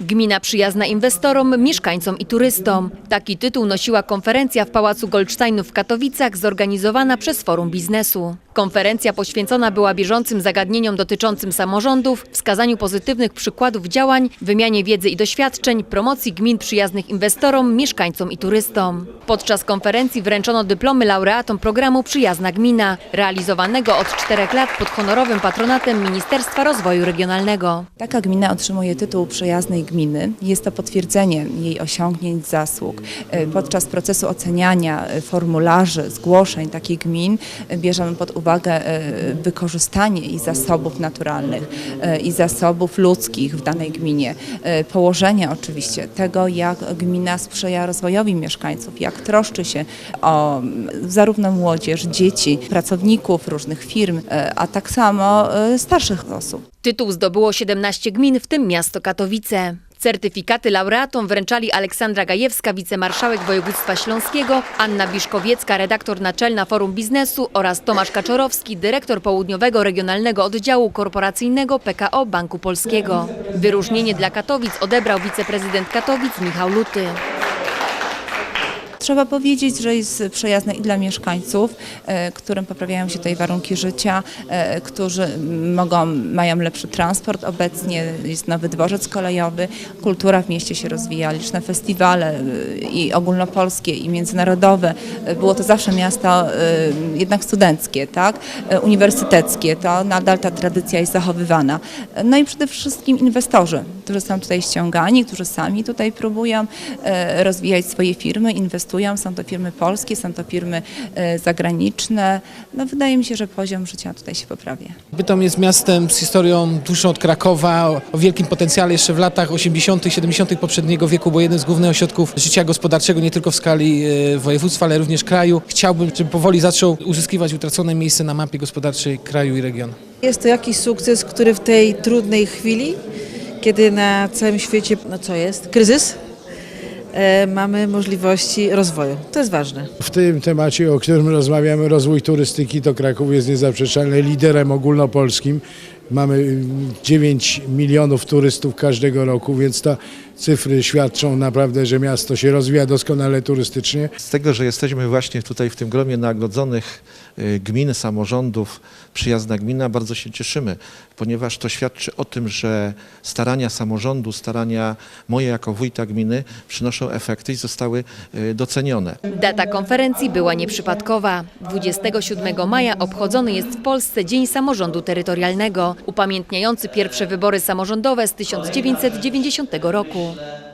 Gmina przyjazna inwestorom, mieszkańcom i turystom. Taki tytuł nosiła konferencja w Pałacu Goldsteinów w Katowicach zorganizowana przez Forum Biznesu. Konferencja poświęcona była bieżącym zagadnieniom dotyczącym samorządów, wskazaniu pozytywnych przykładów działań, wymianie wiedzy i doświadczeń, promocji gmin przyjaznych inwestorom, mieszkańcom i turystom. Podczas konferencji wręczono dyplomy laureatom programu Przyjazna Gmina, realizowanego od czterech lat pod honorowym patronatem Ministerstwa Rozwoju Regionalnego. Taka gmina otrzymuje tytuł przyjaznej gminy. Jest to potwierdzenie jej osiągnięć, zasług. E, Podczas procesu oceniania e, formularzy, zgłoszeń takich gmin e, bierzemy pod uwagę wykorzystanie i zasobów naturalnych, i zasobów ludzkich w danej gminie. Położenie oczywiście tego, jak gmina sprzyja rozwojowi mieszkańców, jak troszczy się o mm, zarówno młodzież, dzieci, pracowników różnych firm, a tak samo starszych osób. Tytuł zdobyło 17 gmin, w tym miasto Katowice. Certyfikaty laureatom wręczali Aleksandra Gajewska, wicemarszałek województwa śląskiego, Anna Biszkowiecka, redaktor naczelna Forum Biznesu oraz Tomasz Kaczorowski, dyrektor południowego regionalnego oddziału korporacyjnego PKO Banku Polskiego. Wyróżnienie dla Katowic odebrał wiceprezydent Katowic Michał Luty. Trzeba powiedzieć, że jest przyjazne i dla mieszkańców, e, którym poprawiają się tutaj warunki życia, e, którzy mogą, mają lepszy transport. Obecnie jest nowy dworzec kolejowy, kultura w mieście się rozwija, liczne festiwale e, i ogólnopolskie, i międzynarodowe. Było to zawsze miasto jednak studenckie, tak? Uniwersyteckie. To nadal ta tradycja jest zachowywana. No i przede wszystkim inwestorzy, którzy są tutaj ściągani, którzy sami tutaj próbują rozwijać swoje firmy, inwestują. Są to firmy polskie, są to firmy e, zagraniczne. No, wydaje mi się, że poziom życia tutaj się poprawia. Bytom jest miastem z historią dłuższą od Krakowa, o- wielkim potencjale jeszcze w latach 80., 70. poprzedniego wieku, bo jednym z głównych ośrodków życia gospodarczego nie tylko w skali e, województwa, ale również kraju. Chciałbym, żeby powoli zaczął uzyskiwać utracone miejsce na mapie gospodarczej kraju i regionu. Jest to jakiś sukces, który w tej trudnej chwili, kiedy na całym świecie, no co jest, kryzys, mamy możliwości rozwoju. To jest ważne. W tym temacie, o którym rozmawiamy, rozwój turystyki, to Kraków jest niezaprzeczalnie liderem ogólnopolskim. Mamy mm, 9 milionów turystów każdego roku, więc te cyfry świadczą naprawdę, że miasto się rozwija doskonale turystycznie. Z tego, że jesteśmy właśnie tutaj w tym gromie nagrodzonych y, gmin, samorządów, przyjazna gmina, bardzo się cieszymy, ponieważ to świadczy o tym, że starania samorządu, starania moje jako wójta gminy przynoszą efekty i zostały y, docenione. Data konferencji była nieprzypadkowa. 27 maja obchodzony jest w Polsce Dzień Samorządu Terytorialnego, upamiętniający pierwsze wybory samorządowe z 1990 roku. Amen.